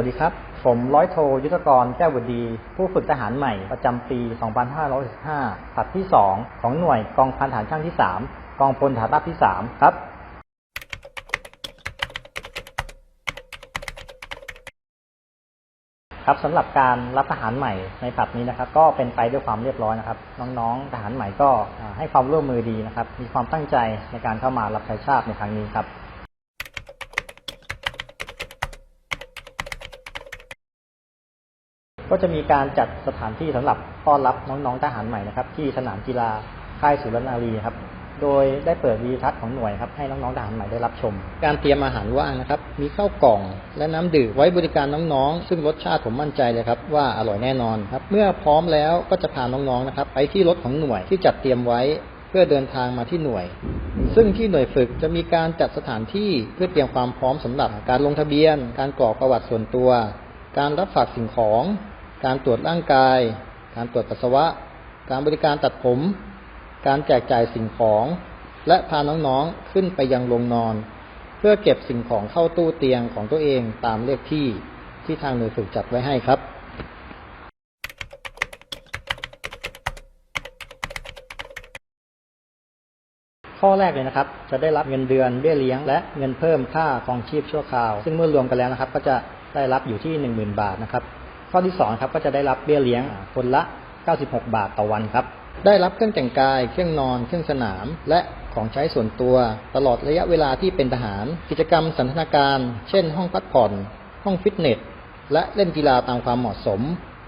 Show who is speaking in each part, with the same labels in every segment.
Speaker 1: วัสดีครับ ผมร้อยโทยุทธกรแก้วบุดี ผู้ฝึกทหารใหม่ประจำปี 2565ผัดที่ 2 ของหน่วยกองพันฐานช่างที่ 3 กองพลฐานราบที่ 3 ครับ ครับสำหรับการรับทหารใหม่ในผัดนี้นะครับ ก็เป็นไปด้วยความเรียบร้อยนะครับ น้องๆทหารใหม่ก็ให้ความร่วมมือดีนะครับ มีความตั้งใจในการเข้ามารับใช้ชาติในครั้งนี้ครับ ก็จะมีการจัดสถานที่สำหรับต้อนรับน้องๆทหารใหม่นะครับ ที่สนามกีฬาค่ายสุรนารีครับ โดยได้เปิดวีทัศน์ของหน่วยครับให้น้องๆทหารใหม่ได้รับชม การเตรียมอาหารว่างนะครับ มีข้าวกล่องและน้ำดื่มไว้บริการน้องๆ ซึ่งรสชาติผมมั่นใจเลยครับว่าอร่อยแน่นอนครับ เมื่อพร้อมแล้วก็จะพาน้องๆนะครับ ไปที่รถของหน่วยที่จัดเตรียมไว้เพื่อเดินทางมาที่หน่วย ซึ่งที่หน่วยฝึกจะมีการจัดสถานที่เพื่อเตรียมความพร้อมสำหรับการลงทะเบียน การกรอกประวัติส่วนตัว การรับฝากสิ่งของ การตรวจร่างกาย การตรวจปัสสาวะ การบริการตัดผม การแจกจ่ายสิ่งของ และพาน้องๆขึ้นไปยังโรงนอน เพื่อเก็บสิ่งของเข้าตู้เตียงของตัวเองตามเลขที่ที่ทางหน่วยฝึกจัดไว้ให้ครับข้อแรกเลยนะครับ จะได้รับเงินเดือนเบี้ยเลี้ยง และเงินเพิ่มค่าครองชีพชั่วคราว ซึ่งเมื่อรวมกันแล้วนะครับ ก็จะได้รับอยู่ที่ 10,000 บาทนะครับ ข้อที่สองครับก็จะได้รับเบี้ยเลี้ยงคนละ 96 บาทต่อวันครับ ได้รับเครื่องแต่งกาย เครื่องนอน เครื่องสนาม และของใช้ส่วนตัว ตลอดระยะเวลาที่เป็นทหาร กิจกรรมสันทนาการ เช่น ห้องพักผ่อน ห้องฟิตเนส และเล่นกีฬาตามความเหมาะสม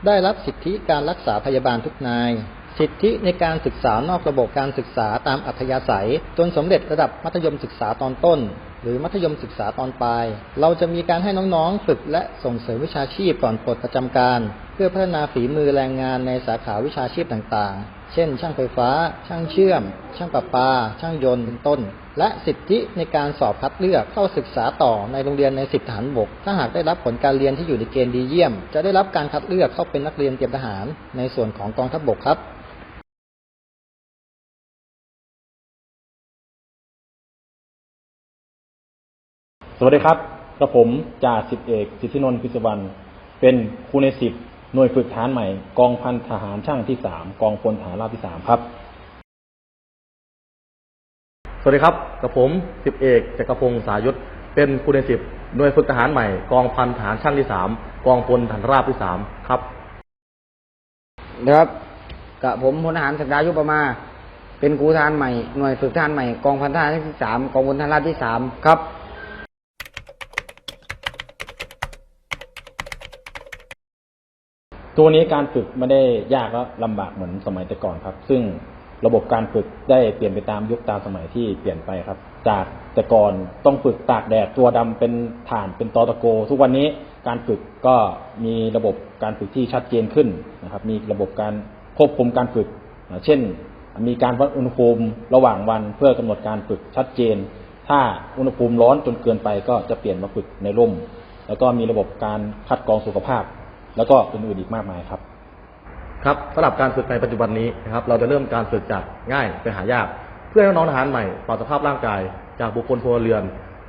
Speaker 1: ได้รับสิทธิการรักษาพยาบาลทุกนาย สิทธิในการศึกษานอกระบบการศึกษาตามอัธยาศัย จนสำเร็จระดับมัธยมศึกษาตอนต้น หรือมัธยมศึกษาตอนปลาย เราจะมีการให้น้องๆ ฝึกและส่งเสริมวิชาชีพก่อนปลดประจำการ เพื่อพัฒนาฝีมือแรงงานในสาขาวิชาชีพต่างๆ เช่น ช่างไฟฟ้า ช่างเชื่อม ช่างประปา ช่างยนต์เป็นต้น และสิทธิในการสอบคัดเลือกเข้าศึกษาต่อในโรงเรียนในสิบฐานบก ถ้าหากได้รับผลการเรียนที่อยู่ในเกณฑ์ดีเยี่ยม จะได้รับการคัดเลือกเข้าเป็นนักเรียนเตรียมทหาร ในส่วนของกองทัพบกครับ
Speaker 2: วัสดีครับกระผมจ่าสิบเอกสิทธินนท์พิศวรรณเป็นครูในสิบหน่วยฝึกฐานใหม่ กองพันทหารช่างที่สามกองพลฐานราบที่สามครับ
Speaker 3: สวัสดีครับกับผมสิบเอกจักรพงศ์สายุทธเป็นครูในสิบหน่วยฝึกทหารใหม่ กองพันทหารช่างที่สามกองพลฐานราบที่สามครับ
Speaker 4: นะครับกับผมพลทหารศักดายุปประมา เป็นครูทหารใหม่หน่วยฝึกทหารใหม่กองพันทหารที่สามกองพลทหารราบที่สามครับ
Speaker 2: ตัวนี้การฝึกไม่ได้ยากและลำบากเหมือนสมัยแต่ก่อนครับ ซึ่งระบบการฝึกได้เปลี่ยนไปตามยุคตามสมัยที่เปลี่ยนไปครับ จากแต่ก่อนต้องฝึกตากแดดตัวดำเป็นฐานเป็นตอตะโก ทุกวันนี้การฝึกก็มีระบบการฝึกที่ชัดเจนขึ้นนะครับ มีระบบการควบคุมการฝึก เช่น มีการวัดอุณหภูมิระหว่างวันเพื่อกำหนดการฝึกชัดเจน ถ้าอุณหภูมิร้อนจนเกินไปก็จะเปลี่ยนมาฝึกในร่ม แล้วก็มีระบบการคัดกรองสุขภาพ แล้วก็อื่นๆอีกมากมายครับ
Speaker 3: ครับสำหรับการฝึกในปัจจุบันนี้นะครับเราจะเริ่มการฝึกจากง่ายไปหายาก เพื่อให้น้องๆทหารใหม่ปรับสภาพร่างกาย จากบุคคลพลเรือน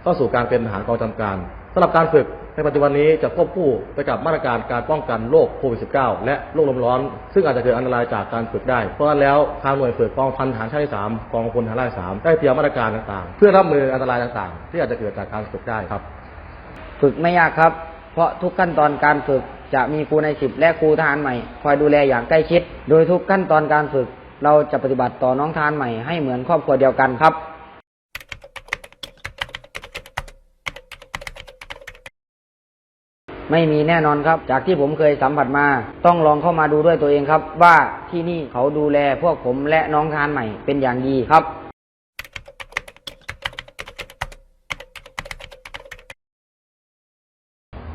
Speaker 3: เข้าสู่การเป็นทหารกองกำกับการสำหรับการฝึกในปัจจุบันนี้จะควบคู่ไปกับมาตรการการป้องกันโรคโควิด -19 และโรคลมร้อน ซึ่งอาจจะเกิดอันตรายจากการฝึกได้ เพราะฉะนั้นแล้วทางหน่วยฝึกกองพันทหารช่างที่สามกองพลทหารราบที่สามได้เตรียมมาตรการต่างๆ เพื่อรับมืออันตรายต่างๆ ที่อาจจะเกิดจากการฝึกได้ครับ
Speaker 4: ฝึกไม่ยากครับ เพราะทุกขั้นตอนการฝึก จะมีครูในสิบและครูทหารใหม่ คอยดูแลอย่างใกล้ชิด โดยทุกขั้นตอนการฝึก เราจะปฏิบัติต่อน้องทหารใหม่ให้เหมือนครอบครัวเดียวกันครับไม่มีแน่นอนครับ จากที่ผมเคยสัมผัสมา ต้องลองเข้ามาดูด้วยตัวเองครับ ว่าที่นี่เขาดูแลพวกผมและน้องทารใหม่เป็นอย่างดีครับ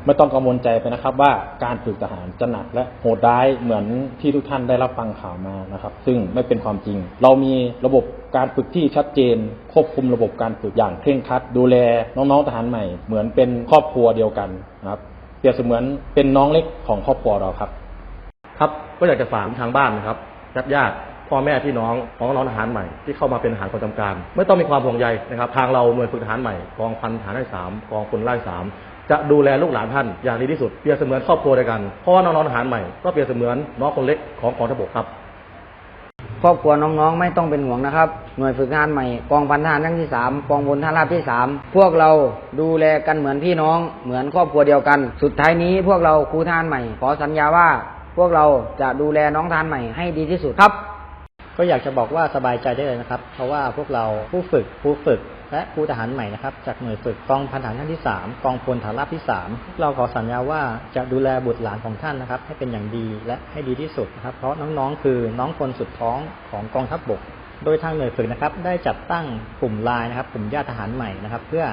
Speaker 2: ไม่ต้องกังวลใจไปนะครับ ว่าการฝึกทหารจะหนักและโหดร้ายเหมือนที่ทุกท่านได้รับฟังข่าวมานะครับ ซึ่งไม่เป็นความจริง เรามีระบบการฝึกที่ชัดเจน ควบคุมระบบการฝึกอย่างเคร่งครัด ดูแลน้องๆทหารใหม่ เหมือนเป็นครอบครัวเดียวกันนะครับเปรียบเสมือนเป็นน้องเล็กของครอบครัวเราครับ
Speaker 3: ครับก็อยากจะฝากทางบ้านนะครับญาติญาติพ่อแม่พี่น้องของน้องทหารใหม่ที่เข้ามาเป็นทหารประจำการ ไม่ต้องมีความห่วงใยนะครับ ทางเราหน่วยฝึกทหารใหม่กองพันทหารที่สามกองพลราบที่สาม จะดูแลลูกหลานท่านอย่างดีที่สุดเปรียบเสมือนครอบครัวเดียวกันเพราะว่าน้องๆทหารใหม่ก็เปรียบเสมือนน้องคนเล็กของกองทัพบกครับ
Speaker 4: ครอบครัวน้องๆไม่ต้องเป็นห่วงนะครับ หน่วยฝึกงานใหม่กองพันทหารทั้งที่สามกองพลทหารราบที่สามพวกเราดูแลกันเหมือนพี่น้อง เหมือนครอบครัวเดียวกัน สุดท้ายนี้พวกเราครูทหารใหม่ ขอสัญญาว่า พวกเราจะดูแลน้องทหารใหม่ให้ดีที่สุดครับ
Speaker 1: ก็อยากจะบอกว่าสบายใจได้เลยนะครับ เพราะว่าพวกเราผู้ฝึกผู้ฝึก และครูทหารใหม่นะครับ จากหน่วยฝึกกองพันฐานท่านที่3กองพลฐานราบที่3พวกเราขอสัญญาว่าจะดูแลบุตรหลานของท่านนะครับ ให้เป็นอย่างดีและให้ดีที่สุดนะครับ เพราะน้องๆ คือน้องคนสุดท้องของกองทัพบบก โดยทางหน่วยฝึกนะครับ ได้จัดตั้งกลุ่มไลน์นะครับกลุ่มญาติทหารใหม่นะครับ เพื่อ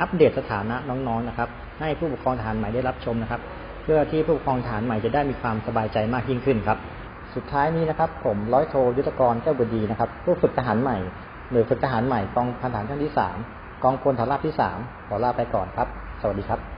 Speaker 1: อัปเดตสถานะน้องๆนะครับ ให้ผู้ปกครองทหารใหม่ได้รับชมนะครับ เพื่อที่ผู้ปกครองทหารใหม่จะได้มีความสบายใจมากยิ่งขึ้นครับ สุดท้ายนี้นะครับ ผมร้อยโทยุทธกรแก้วบดีนะครับผู้ฝึกทหารใหม่ หน่วยฝึกทหารใหม่กองพันฐานท่านที่สามกองพลฐานราบที่สามขอลาไปก่อนครับ สวัสดีครับ